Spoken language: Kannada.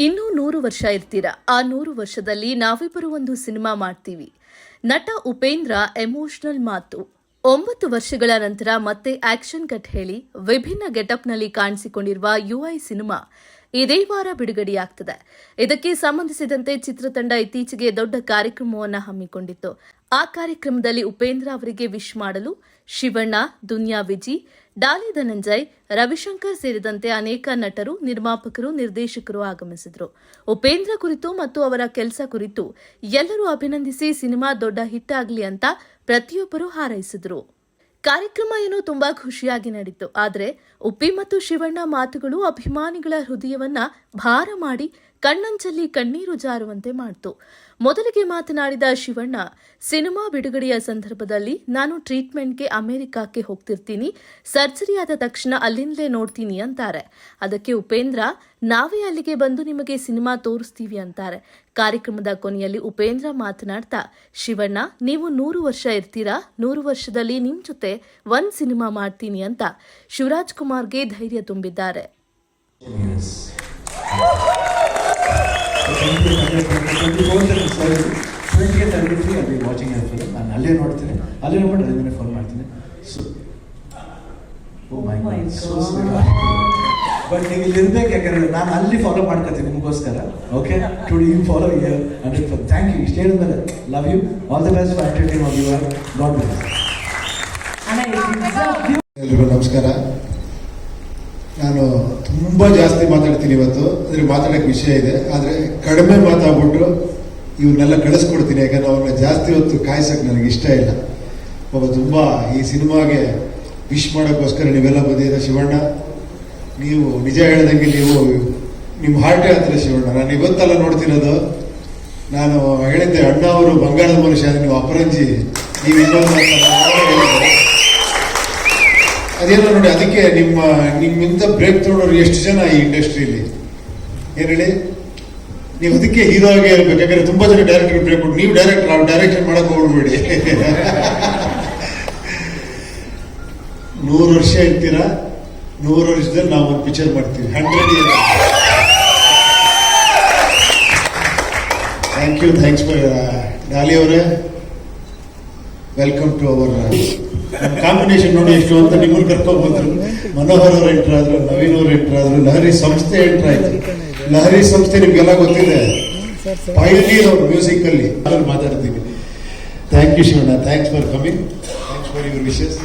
ಇನ್ನೂ ನೂರು ವರ್ಷ ಇರ್ತೀರಾ? ಆ ನೂರು ವರ್ಷದಲ್ಲಿ ನಾವಿಬ್ಬರು ಒಂದು ಸಿನಿಮಾ ಮಾಡ್ತೀವಿ. ನಟ ಉಪೇಂದ್ರ, ಎಮೋಷನಲ್ ಮಾತು. ಒಂಬತ್ತು ವರ್ಷಗಳ ನಂತರ ಮತ್ತೆ ಆಕ್ಷನ್ ಕಟ್ ಹೇಳಿ ವಿಭಿನ್ನ ಗೆಟಪ್ನಲ್ಲಿ ಕಾಣಿಸಿಕೊಂಡಿರುವ ಯುಐ ಸಿನಿಮಾ ಇದೇ ವಾರ ಬಿಡುಗಡೆಯಾಗ್ತದೆ. ಇದಕ್ಕೆ ಸಂಬಂಧಿಸಿದಂತೆ ಚಿತ್ರತಂಡ ಇತ್ತೀಚೆಗೆ ದೊಡ್ಡ ಕಾರ್ಯಕ್ರಮವನ್ನು ಹಮ್ಮಿಕೊಂಡಿತ್ತು. ಆ ಕಾರ್ಯಕ್ರಮದಲ್ಲಿ ಉಪೇಂದ್ರ ಅವರಿಗೆ ವಿಶ್ ಮಾಡಲು ಶಿವಣ್ಣ, ದುನಿಯಾ ವಿಜಿ, ಡಾಲಿ ಧನಂಜಯ್, ರವಿಶಂಕರ್ ಸೇರಿದಂತೆ ಅನೇಕ ನಟರು, ನಿರ್ಮಾಪಕರು, ನಿರ್ದೇಶಕರು ಆಗಮಿಸಿದ್ರು. ಉಪೇಂದ್ರ ಕುರಿತು ಮತ್ತು ಅವರ ಕೆಲಸ ಕುರಿತು ಎಲ್ಲರೂ ಅಭಿನಂದಿಸಿ ಸಿನಿಮಾ ದೊಡ್ಡ ಹಿಟ್ ಆಗಲಿ ಅಂತ ಪ್ರತಿಯೊಬ್ಬರು ಹಾರೈಸಿದ್ರು. ಕಾರ್ಯಕ್ರಮ ಏನೋ ತುಂಬಾ ಖುಷಿಯಾಗಿ ನಡೀತು. ಆದರೆ ಉಪ್ಪಿ ಮತ್ತು ಶಿವಣ್ಣ ಮಾತುಗಳು ಅಭಿಮಾನಿಗಳ ಹೃದಯವನ್ನ ಭಾರ ಮಾಡಿ ಕಣ್ಣಂಚಲ್ಲಿ ಕಣ್ಣೀರು ಜಾರುವಂತೆ ಮಾಡಿತು. ಮೊದಲಿಗೆ ಮಾತನಾಡಿದ ಶಿವಣ್ಣ, ಸಿನಿಮಾ ಬಿಡುಗಡೆಯ ಸಂದರ್ಭದಲ್ಲಿ ನಾನು ಟ್ರೀಟ್ಮೆಂಟ್ಗೆ ಅಮೆರಿಕಕ್ಕೆ ಹೋಗ್ತಿರ್ತೀನಿ, ಸರ್ಜರಿ ಆದ ತಕ್ಷಣ ಅಲ್ಲಿಂದಲೇ ನೋಡ್ತೀನಿ ಅಂತಾರೆ. ಅದಕ್ಕೆ ಉಪೇಂದ್ರ, ನಾವೇ ಅಲ್ಲಿಗೆ ಬಂದು ನಿಮಗೆ ಸಿನಿಮಾ ತೋರಿಸ್ತೀವಿ ಅಂತಾರೆ. ಕಾರ್ಯಕ್ರಮದ ಕೊನೆಯಲ್ಲಿ ಉಪೇಂದ್ರ ಮಾತನಾಡ್ತಾ, ಶಿವಣ್ಣ, ನೀವು ನೂರು ವರ್ಷ ಇರ್ತೀರಾ? ನೂರು ವರ್ಷದಲ್ಲಿ ನಿಮ್ ಜೊತೆ ಒಂದ್ ಸಿನಿಮಾ ಮಾಡ್ತೀನಿ ಅಂತ ಶಿವರಾಜ್ ಕುಮಾರ್ಗೆ ಧೈರ್ಯ ತುಂಬಿದ್ದಾರೆ. ಟ್ವೆಂಟಿಯತ್ ಆ್ಯನಿವರ್ಸರಿ ಅಲ್ಲಿ ವಾಚಿಂಗ್ ಫಿಲಮ್ ನಾನು ಅಲ್ಲೇ ನೋಡ್ತೀನಿ ಅಲ್ಲೇ ನೋಡಿ ಅದೇ ಮನೆ ಫೋನ್ ಮಾಡ್ತೀನಿ so oh my so but ನೀವು ಇಲ್ಲಿ ಇರ್ಬೇಕು ಯಾಕಂದ್ರೆ ನಾನು ಅಲ್ಲಿ ಫಾಲೋ ಮಾಡ್ಕೊತೀನಿ ನಿಮಗೋಸ್ಕರ okay to you follow year hundred for thank you ಇಷ್ಟು ಹೇಳಿದ್ಮೇಲೆ love you all the best for entertain of your god bless ಎಲ್ರಿಗೂ ನಮಸ್ಕಾರ ತುಂಬ ಜಾಸ್ತಿ ಮಾತಾಡ್ತೀನಿ ಇವತ್ತು. ಅಂದರೆ ಮಾತಾಡೋಕ್ಕೆ ವಿಷಯ ಇದೆ. ಆದರೆ ಕಡಿಮೆ ಮಾತಾಡ್ಬಿಟ್ಟು ಇವನ್ನೆಲ್ಲ ಕಳಿಸ್ಕೊಡ್ತೀನಿ. ಯಾಕಂದ್ರೆ ಅವ್ರನ್ನ ಜಾಸ್ತಿ ಹೊತ್ತು ಕಾಯಿಸಕ್ ನನಗೆ ಇಷ್ಟ ಇಲ್ಲ. ಒಬ್ಬ ತುಂಬ ಈ ಸಿನಿಮಾಗೆ ವಿಶ್ ಮಾಡೋಕ್ಕೋಸ್ಕರ ನೀವೆಲ್ಲ ಬಂದಿದ್ದೀರ ಶಿವಣ್ಣ? ನೀವು ನಿಜ ಹೇಳ್ದಂಗೆ ನೀವು ನಿಮ್ಮ ಹಾರ್ಟೇ ಹತ್ರ ಶಿವಣ್ಣ. ನಾನು ಇವತ್ತೆಲ್ಲ ನೋಡ್ತಿರೋದು. ನಾನು ಹೇಳಿದ್ದೆ, ಅಣ್ಣ ಅವರು ಬಂಗಾಳದ ಮನುಷ್ಯ, ನೀವು ಅಪರಂಜಿ, ನೀವು ಇನ್ನೊಂದು. ಅದೇನೋ ನೋಡಿ, ಅದಕ್ಕೆ ನಿಮ್ಮ, ನಿಮ್ಮಿಂದ ಬ್ರೇಕ್ ತೊಗೊಂಡವ್ರು ಎಷ್ಟು ಜನ ಈ ಇಂಡಸ್ಟ್ರಿಯಲ್ಲಿ ಏನ್ ಹೇಳಿ? ನೀವು ಅದಕ್ಕೆ ಹೀರೋ ಆಗಿ ಹೇಳ್ಬೇಕು ಯಾಕಂದ್ರೆ ತುಂಬಾ ಜನ ಡೈರೆಕ್ಟರ್ ಬ್ರೇಕ್ ಕೊಟ್ಟು ನೀವು ಡೈರೆಕ್ಟರ್ ನಾವು ಡೈರೆಕ್ಷನ್ ಮಾಡಕ್ ಹೋಗ್ಬೇಡಿ ನೂರು ವರ್ಷ ಇರ್ತೀರಾ ನೂರು ವರ್ಷದಲ್ಲಿ ನಾವು ಒಂದು ಪಿಕ್ಚರ್ ಮಾಡ್ತೀವಿ. Hundred year thank you thanks for Daali ಅವರೇ. ವೆಲ್ಕಮ್ ಟು ಅವರ್ ಕಾಂಬಿನೇಷನ್ ನೋಡಿ ಎಷ್ಟು ಅಂತ ನಿಮ್ಮನ್ನು ಕರ್ಕೊಂಡು ಮನೋಹರ್ ಅವರು ಎಂಟರ್ ಆದ್ರು, ನವೀನ್ ಅವರು ಎಂಟರ್ ಆದ್ರು, ಲಹರಿ ಸಂಸ್ಥೆ ಎಂಟರ್ ಆಯ್ತು. ಲಹರಿ ಸಂಸ್ಥೆ ನಿಮ್ಗೆಲ್ಲ ಗೊತ್ತಿದೆ. ಪೈನೀರ್ ಅವ್ರು ಮ್ಯೂಸಿಕ್ ಅಲ್ಲಿ. ಮಾತಾಡ್ತೀವಿ thank you Shivanna. Thanks for coming thanks for your wishes